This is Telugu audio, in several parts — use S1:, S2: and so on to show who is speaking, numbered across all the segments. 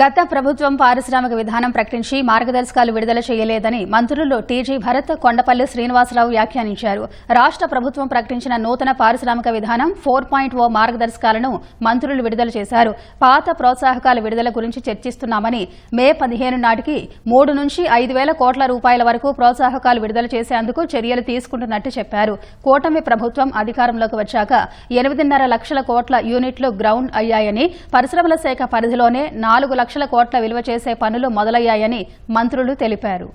S1: గత ప్రభుత్వం పారిశ్రామిక విధానం ప్రకటించి మార్గదర్శకాలు విడుదల చేయలేదని మంత్రులు టీజీ భరత్ కొండపల్లి శ్రీనివాసరావు వ్యాఖ్యానించారు. రాష్ట్ర ప్రభుత్వం ప్రకటించిన నూతన పారిశ్రామిక విధానం ఫోర్ పాయింట్ ఓ మార్గదర్శకాలను మంత్రులు విడుదల చేశారు. పాత ప్రోత్సాహకాల విడుదల గురించి చర్చిస్తున్నామని మే పదిహేను నాటికి మూడు నుంచి ఐదు వేల కోట్ల రూపాయల వరకు ప్రోత్సాహకాలు విడుదల చేసేందుకు చర్యలు తీసుకుంటున్నట్టు చెప్పారు. కూటమి ప్రభుత్వం అధికారంలోకి వచ్చాక ఎనిమిదిన్నర లక్షల కోట్ల యూనిట్లు గ్రౌండ్ అయ్యాయని పరిశ్రమల శాఖ పరిధిలోనే నాలుగు లక్షల కోట్ల విలువ చేసే పనులు మొదలయ్యాయని మంత్రులు తెలిపారు.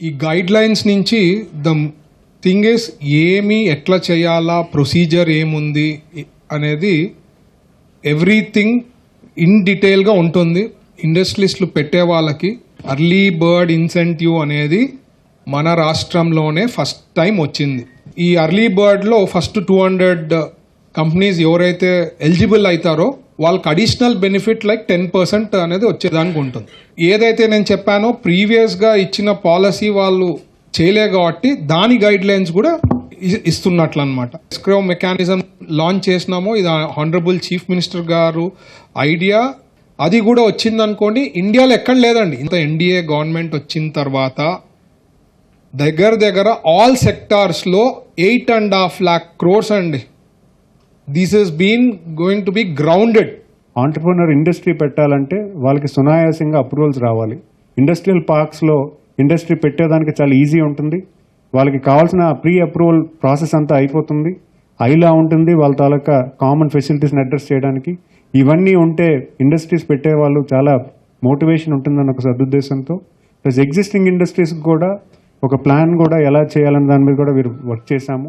S2: ఈ గైడ్ లైన్స్ నుంచి ద థింగ్ ఇస్ ఏమి ఎట్లా చేయాలా ప్రొసీజర్ ఏముంది అనేది ఎవ్రీథింగ్ ఇన్ డీటెయిల్గా ఉంటుంది. ఇండస్ట్రీస్లు పెట్టే వాళ్ళకి అర్లీ బర్డ్ ఇన్సెంటివ్ అనేది మన రాష్ట్రంలోనే ఫస్ట్ టైం వచ్చింది. ఈ అర్లీ బర్డ్లో ఫస్ట్ టూ హండ్రెడ్ కంపెనీస్ ఎవరైతే ఎలిజిబుల్ అవుతారో వాళ్ళకి additional benefit like ten percent అనేది వచ్చేదానికి ఉంటుంది. ఏదైతే నేను చెప్పానో ప్రీవియస్గా ఇచ్చిన పాలసీ వాళ్ళు చేయలే కాబట్టి దాని గైడ్ లైన్స్ కూడా ఇ- ఇస్తున్నట్లు అనమాట ఎస్క్రో మెకానిజం లాంచ్ చేసినామో. ఇది హానరబుల్ చీఫ్ మినిస్టర్ గారు ఐడియా అది కూడా వచ్చింది అనుకోండి ఇండియాలో ఎక్కడ లేదండి. ఇంత ఎన్డీఏ గవర్నమెంట్ వచ్చిన తర్వాత దగ్గర దగ్గర all సెక్టార్స్లో eight and half lakh crores అండి. This is been going to be grounded
S3: entrepreneur industry పెట్టాలంటే వాళ్ళకి సునాయాసంగా అప్రూవల్స్ రావాలి. ఇండస్ట్రియల్ పార్క్స్లో ఇండస్ట్రీ పెట్టేదానికి చాలా ఈజీ ఉంటుంది. వాళ్ళకి కావాల్సిన ప్రీ అప్రూవల్ ప్రాసెస్ అంతా అయిపోతుంది. ఐలా ఉంటుంది వాళ్ళ తాలూకా కామన్ ఫెసిలిటీస్ని అడ్రస్ చేయడానికి. ఇవన్నీ ఉంటే ఇండస్ట్రీస్ పెట్టే వాళ్ళు చాలా మోటివేషన్ ఉంటుందని ఒక సదుద్దేశంతో. ప్లస్ ఎగ్జిస్టింగ్ ఇండస్ట్రీస్కి కూడా ఒక ప్లాన్ కూడా ఎలా చేయాలని దాని మీద కూడా వీరు వర్క్ చేశాము.